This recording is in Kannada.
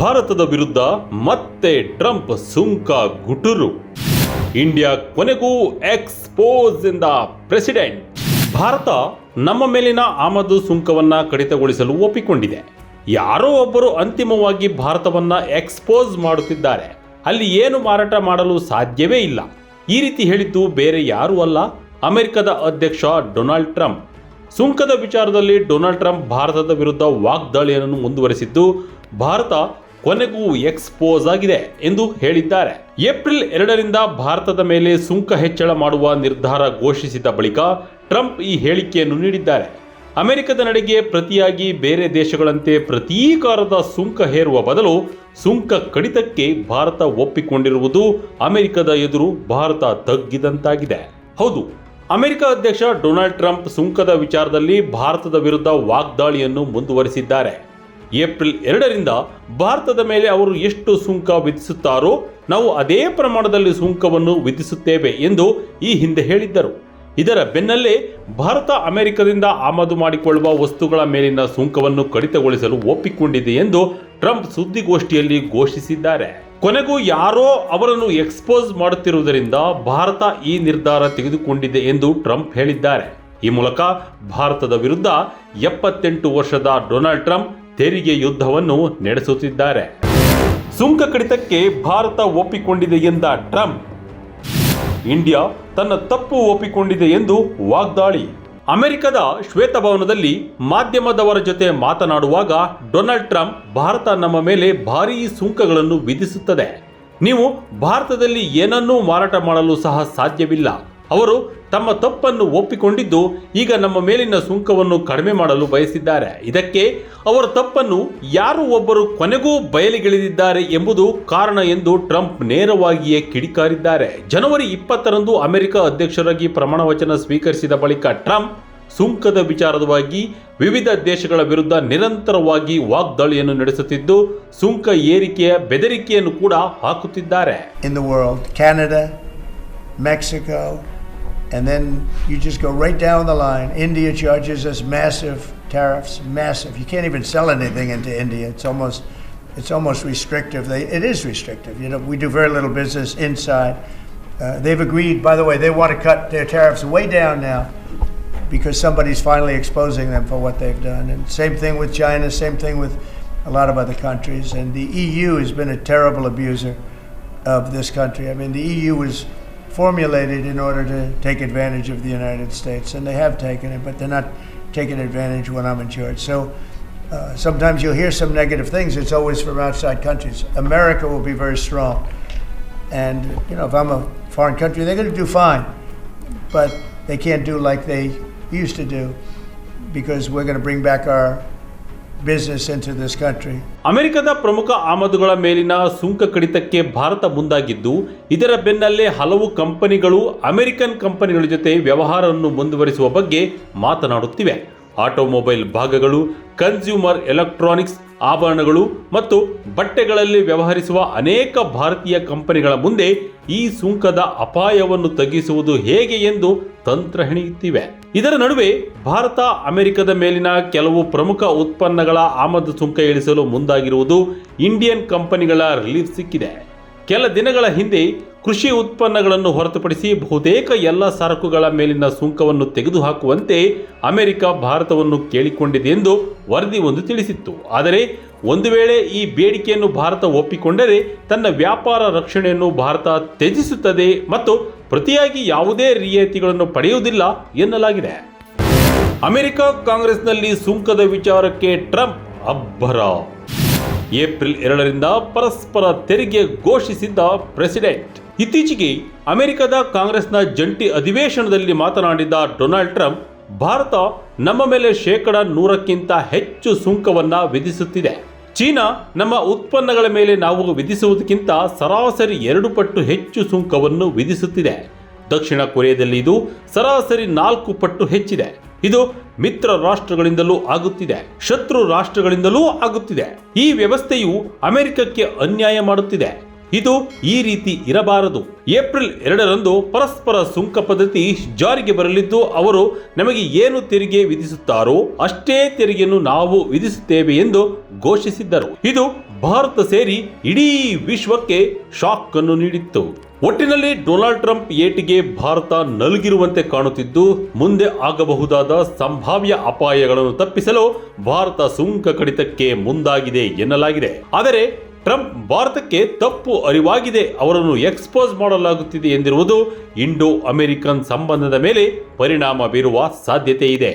ಭಾರತದ ವಿರುದ್ಧ ಮತ್ತೆ ಟ್ರಂಪ್ ಸುಂಕ ಗುಟುರು. ಇಂಡಿಯಾ ಕೊನೆಗೂ ಎಕ್ಸ್ಪೋಸ್ ಇಂದ ಪ್ರೆಸಿಡೆಂಟ್. ಭಾರತ ನಮ್ಮ ಮೇಲಿನ ಆಮದು ಸುಂಕವನ್ನ ಕಡಿತಗೊಳಿಸಲು ಒಪ್ಪಿಕೊಂಡಿದೆ. ಯಾರೋ ಒಬ್ಬರು ಅಂತಿಮವಾಗಿ ಭಾರತವನ್ನ ಎಕ್ಸ್ಪೋಸ್ ಮಾಡುತ್ತಿದ್ದಾರೆ. ಅಲ್ಲಿ ಏನು ಮಾರಾಟ ಮಾಡಲು ಸಾಧ್ಯವೇ ಇಲ್ಲ. ಈ ರೀತಿ ಹೇಳಿದ್ದು ಬೇರೆ ಯಾರೂ ಅಲ್ಲ, ಅಮೆರಿಕದ ಅಧ್ಯಕ್ಷ ಡೊನಾಲ್ಡ್ ಟ್ರಂಪ್. ಸುಂಕದ ವಿಚಾರದಲ್ಲಿ ಡೊನಾಲ್ಡ್ ಟ್ರಂಪ್ ಭಾರತದ ವಿರುದ್ಧ ವಾಗ್ದಾಳಿಯನ್ನು ಮುಂದುವರೆಸಿದ್ದು, ಭಾರತ ಕೊನೆಗೂ ಎಕ್ಸ್ಪೋಸ್ ಆಗಿದೆ ಎಂದು ಹೇಳಿದ್ದಾರೆ. ಏಪ್ರಿಲ್ ಎರಡರಿಂದ ಭಾರತದ ಮೇಲೆ ಸುಂಕ ಹೆಚ್ಚಳ ಮಾಡುವ ನಿರ್ಧಾರ ಘೋಷಿಸಿದ ಬಳಿಕ ಟ್ರಂಪ್ ಈ ಹೇಳಿಕೆಯನ್ನು ನೀಡಿದ್ದಾರೆ. ಅಮೆರಿಕದ ನಡೆಗೆ ಪ್ರತಿಯಾಗಿ ಬೇರೆ ದೇಶಗಳಂತೆ ಪ್ರತೀಕಾರದ ಸುಂಕ ಹೇರುವ ಬದಲು ಸುಂಕ ಕಡಿತಕ್ಕೆ ಭಾರತ ಒಪ್ಪಿಕೊಂಡಿರುವುದು ಅಮೆರಿಕದ ಎದುರು ಭಾರತ ತಗ್ಗಿದಂತಾಗಿದೆ. ಹೌದು, ಅಮೆರಿಕ ಅಧ್ಯಕ್ಷ ಡೊನಾಲ್ಡ್ ಟ್ರಂಪ್ ಸುಂಕದ ವಿಚಾರದಲ್ಲಿ ಭಾರತದ ವಿರುದ್ಧ ವಾಗ್ದಾಳಿಯನ್ನು ಮುಂದುವರಿಸಿದ್ದಾರೆ. ಏಪ್ರಿಲ್ ಎರಡರಿಂದ ಭಾರತದ ಮೇಲೆ ಅವರು ಎಷ್ಟು ಸುಂಕ ವಿಧಿಸುತ್ತಾರೋ ನಾವು ಅದೇ ಪ್ರಮಾಣದಲ್ಲಿ ಸುಂಕವನ್ನು ವಿಧಿಸುತ್ತೇವೆ ಎಂದು ಈ ಹಿಂದೆ ಹೇಳಿದ್ದರು. ಇದರ ಬೆನ್ನಲ್ಲೇ ಭಾರತ ಅಮೆರಿಕದಿಂದ ಆಮದು ಮಾಡಿಕೊಳ್ಳುವ ವಸ್ತುಗಳ ಮೇಲಿನ ಸುಂಕವನ್ನು ಕಡಿತಗೊಳಿಸಲು ಒಪ್ಪಿಕೊಂಡಿದೆ ಎಂದು ಟ್ರಂಪ್ ಸುದ್ದಿಗೋಷ್ಠಿಯಲ್ಲಿ ಘೋಷಿಸಿದ್ದಾರೆ. ಕೊನೆಗೂ ಯಾರೋ ಅವರನ್ನು ಎಕ್ಸ್ಪೋಸ್ ಮಾಡುತ್ತಿರುವುದರಿಂದ ಭಾರತ ಈ ನಿರ್ಧಾರ ತೆಗೆದುಕೊಂಡಿದೆ ಎಂದು ಟ್ರಂಪ್ ಹೇಳಿದ್ದಾರೆ. ಈ ಮೂಲಕ ಭಾರತದ ವಿರುದ್ಧ ಎಪ್ಪತ್ತೆಂಟು ವರ್ಷದ ಡೊನಾಲ್ಡ್ ಟ್ರಂಪ್ ತೆರಿಗೆ ಯುದ್ಧವನ್ನು ನಡೆಸುತ್ತಿದ್ದಾರೆ. ಸುಂಕ ಕಡಿತಕ್ಕೆ ಭಾರತ ಒಪ್ಪಿಕೊಂಡಿದೆ ಎಂದ ಟ್ರಂಪ್. ಇಂಡಿಯಾ ತನ್ನ ತಪ್ಪು ಒಪ್ಪಿಕೊಂಡಿದೆ ಎಂದು ವಾಗ್ದಾಳಿ. ಅಮೆರಿಕದ ಶ್ವೇತಭವನದಲ್ಲಿ ಮಾಧ್ಯಮದವರ ಜೊತೆ ಮಾತನಾಡುವಾಗ ಡೊನಾಲ್ಡ್ ಟ್ರಂಪ್, ಭಾರತ ನಮ್ಮ ಮೇಲೆ ಭಾರೀ ಸುಂಕಗಳನ್ನು ವಿಧಿಸುತ್ತದೆ. ನೀವು ಭಾರತದಲ್ಲಿ ಏನನ್ನೂ ಮಾರಾಟ ಮಾಡಲು ಸಹ ಸಾಧ್ಯವಿಲ್ಲ. ಅವರು ತಮ್ಮ ತಪ್ಪನ್ನು ಒಪ್ಪಿಕೊಂಡಿದ್ದು ಈಗ ನಮ್ಮ ಮೇಲಿನ ಸುಂಕವನ್ನು ಕಡಿಮೆ ಮಾಡಲು ಬಯಸಿದ್ದಾರೆ. ಇದಕ್ಕೆ ಅವರ ತಪ್ಪನ್ನು ಯಾರು ಒಬ್ಬರು ಕೊನೆಗೂ ಬಯಲಿಗಿಳಿದಿದ್ದಾರೆ ಎಂಬುದು ಕಾರಣ ಎಂದು ಟ್ರಂಪ್ ನೇರವಾಗಿಯೇ ಕಿಡಿಕಾರಿದ್ದಾರೆ. ಜನವರಿ ಇಪ್ಪತ್ತರಂದು ಅಮೆರಿಕ ಅಧ್ಯಕ್ಷರಾಗಿ ಪ್ರಮಾಣ ವಚನ ಸ್ವೀಕರಿಸಿದ ಬಳಿಕ ಟ್ರಂಪ್ ಸುಂಕದ ವಿಚಾರವಾಗಿ ವಿವಿಧ ದೇಶಗಳ ವಿರುದ್ಧ ನಿರಂತರವಾಗಿ ವಾಗ್ದಾಳಿಯನ್ನು ನಡೆಸುತ್ತಿದ್ದು, ಸುಂಕ ಏರಿಕೆಯ ಬೆದರಿಕೆಯನ್ನು ಕೂಡ ಹಾಕುತ್ತಿದ್ದಾರೆ. And then you just go right down the line. India charges us massive tariffs, massive. You can't even sell anything into India. It's almost it's almost restrictive. They, it is restrictive. You know, we do very little business inside. Uh, they've agreed, by the way, they want to cut their tariffs way down now because somebody's finally exposing them for what they've done. And same thing with China, same thing with a lot of other countries. And the EU has been a terrible abuser of this country. I mean, the EU was formulated in order to take advantage of the United States, and they have taken it, but they're not taking advantage when I'm in charge. So uh, sometimes you'll hear some negative things. It's always from outside countries. America will be very strong. And, you know, if I'm a foreign country, they're going to do fine. But they can't do like they used to do because we're going to bring back our business into this country. ಅಮೆರಿಕದ ಪ್ರಮುಖ ಆಮದುಗಳ ಮೇಲಿನ ಸುಂಕ ಕಡಿತಕ್ಕೆ ಭಾರತ ಮುಂದಾಗಿದ್ದು, ಇದರ ಬೆನ್ನಲ್ಲೇ ಹಲವು ಕಂಪನಿಗಳು ಅಮೆರಿಕನ್ ಕಂಪನಿಗಳ ಜೊತೆ ವ್ಯವಹಾರವನ್ನು ಮುಂದುವರಿಸುವ ಬಗ್ಗೆ ಮಾತನಾಡುತ್ತಿವೆ ಆಟೋಮೊಬೈಲ್ ಭಾಗಗಳು ಕನ್ಸ್ಯೂಮರ್ ಎಲೆಕ್ಟ್ರಾನಿಕ್ಸ್ ಆಭರಣಗಳು ಮತ್ತು ಬಟ್ಟೆಗಳಲ್ಲಿ ವ್ಯವಹರಿಸುವ ಅನೇಕ ಭಾರತೀಯ ಕಂಪನಿಗಳ ಮುಂದೆ ಈ ಸುಂಕದ ಅಪಾಯವನ್ನು ತಗ್ಗಿಸುವುದು ಹೇಗೆ ಎಂದು ತಂತ್ರ ಹೆಣೆಯುತ್ತಿವೆ ಇದರ ನಡುವೆ ಭಾರತ, ಅಮೆರಿಕದ ಮೇಲಿನ ಕೆಲವು ಪ್ರಮುಖ ಉತ್ಪನ್ನಗಳ ಆಮದು ಸುಂಕ ಇಳಿಸಲು ಮುಂದಾಗಿರುವುದು ಇಂಡಿಯನ್ ಕಂಪನಿಗಳ ರಿಲೀಫ್ ಸಿಕ್ಕಿದೆ. ಕೆಲ ದಿನಗಳ ಹಿಂದೆ ಕೃಷಿ ಉತ್ಪನ್ನಗಳನ್ನು ಹೊರತುಪಡಿಸಿ ಬಹುತೇಕ ಎಲ್ಲ ಸರಕುಗಳ ಮೇಲಿನ ಸುಂಕವನ್ನು ತೆಗೆದುಹಾಕುವಂತೆ ಅಮೆರಿಕ ಭಾರತವನ್ನು ಕೇಳಿಕೊಂಡಿದೆ ಎಂದು ವರದಿ ಒಂದು ತಿಳಿಸಿತ್ತು. ಆದರೆ ಒಂದು ವೇಳೆ ಈ ಬೇಡಿಕೆಯನ್ನು ಭಾರತ ಒಪ್ಪಿಕೊಂಡರೆ ತನ್ನ ವ್ಯಾಪಾರ ರಕ್ಷಣೆಯನ್ನು ಭಾರತ ತ್ಯಜಿಸುತ್ತದೆ ಮತ್ತು ಪ್ರತಿಯಾಗಿ ಯಾವುದೇ ರಿಯಾಯಿತಿಗಳನ್ನು ಪಡೆಯುವುದಿಲ್ಲ ಎನ್ನಲಾಗಿದೆ. ಅಮೆರಿಕ ಕಾಂಗ್ರೆಸ್ನಲ್ಲಿ ಸುಂಕದ ವಿಚಾರಕ್ಕೆ ಟ್ರಂಪ್ ಅಬ್ಬರ. ಏಪ್ರಿಲ್ ಎರಡರಿಂದ ಪರಸ್ಪರ ತೆರಿಗೆ ಘೋಷಿಸಿದ್ದ ಪ್ರೆಸಿಡೆಂಟ್. ಇತ್ತೀಚೆಗೆ ಅಮೆರಿಕದ ಕಾಂಗ್ರೆಸ್ನ ಜಂಟಿ ಅಧಿವೇಶನದಲ್ಲಿ ಮಾತನಾಡಿದ ಡೊನಾಲ್ಡ್ ಟ್ರಂಪ್, ಭಾರತ ನಮ್ಮ ಮೇಲೆ ಶೇಕಡ ನೂರಕ್ಕಿಂತ ಹೆಚ್ಚು ಸುಂಕವನ್ನು ವಿಧಿಸುತ್ತಿದೆ. ಚೀನಾ ನಮ್ಮ ಉತ್ಪನ್ನಗಳ ಮೇಲೆ ನಾವು ವಿಧಿಸುವುದಕ್ಕಿಂತ ಸರಾಸರಿ ಎರಡು ಪಟ್ಟು ಹೆಚ್ಚು ಸುಂಕವನ್ನು ವಿಧಿಸುತ್ತಿದೆ. ದಕ್ಷಿಣ ಕೊರಿಯಾದಲ್ಲಿ ಇದು ಸರಾಸರಿ ನಾಲ್ಕು ಪಟ್ಟು ಹೆಚ್ಚಿದೆ. ಇದು ಮಿತ್ರ ರಾಷ್ಟ್ರಗಳಿಂದಲೂ ಆಗುತ್ತಿದೆ, ಶತ್ರು ರಾಷ್ಟ್ರಗಳಿಂದಲೂ ಆಗುತ್ತಿದೆ. ಈ ವ್ಯವಸ್ಥೆಯು ಅಮೆರಿಕಕ್ಕೆ ಅನ್ಯಾಯ ಮಾಡುತ್ತಿದೆ. ಇದು ಈ ರೀತಿ ಇರಬಾರದು. ಏಪ್ರಿಲ್ ಎರಡರಂದು ಪರಸ್ಪರ ಸುಂಕ ಪದ್ಧತಿ ಜಾರಿಗೆ ಬರಲಿದ್ದು ಅವರು ನಮಗೆ ಏನು ತೆರಿಗೆ ವಿಧಿಸುತ್ತಾರೋ ಅಷ್ಟೇ ತೆರಿಗೆಯನ್ನು ನಾವು ವಿಧಿಸುತ್ತೇವೆ ಎಂದು ಘೋಷಿಸಿದ್ದರು. ಇದು ಭಾರತ ಸೇರಿ ಇಡೀ ವಿಶ್ವಕ್ಕೆ ಶಾಕ್ ಅನ್ನು ನೀಡಿತ್ತು. ಒಟ್ಟಿನಲ್ಲಿ ಡೊನಾಲ್ಡ್ ಟ್ರಂಪ್ ಏಟಿಗೆ ಭಾರತ ನಲುಗಿರುವಂತೆ ಕಾಣುತ್ತಿದ್ದು ಮುಂದೆ ಆಗಬಹುದಾದ ಸಂಭಾವ್ಯ ಅಪಾಯಗಳನ್ನು ತಪ್ಪಿಸಲು ಭಾರತ ಸುಂಕ ಕಡಿತಕ್ಕೆ ಮುಂದಾಗಿದೆ ಎನ್ನಲಾಗಿದೆ. ಆದರೆ ಟ್ರಂಪ್ ಭಾರತಕ್ಕೆ ತಪ್ಪು ಅರಿವಾಗಿದೆ, ಅವರನ್ನು ಎಕ್ಸ್ಪೋಸ್ ಮಾಡಲಾಗುತ್ತಿದೆ ಎಂದಿರುವುದು ಇಂಡೋ ಅಮೆರಿಕನ್ ಸಂಬಂಧದ ಮೇಲೆ ಪರಿಣಾಮ ಬೀರುವ ಸಾಧ್ಯತೆ ಇದೆ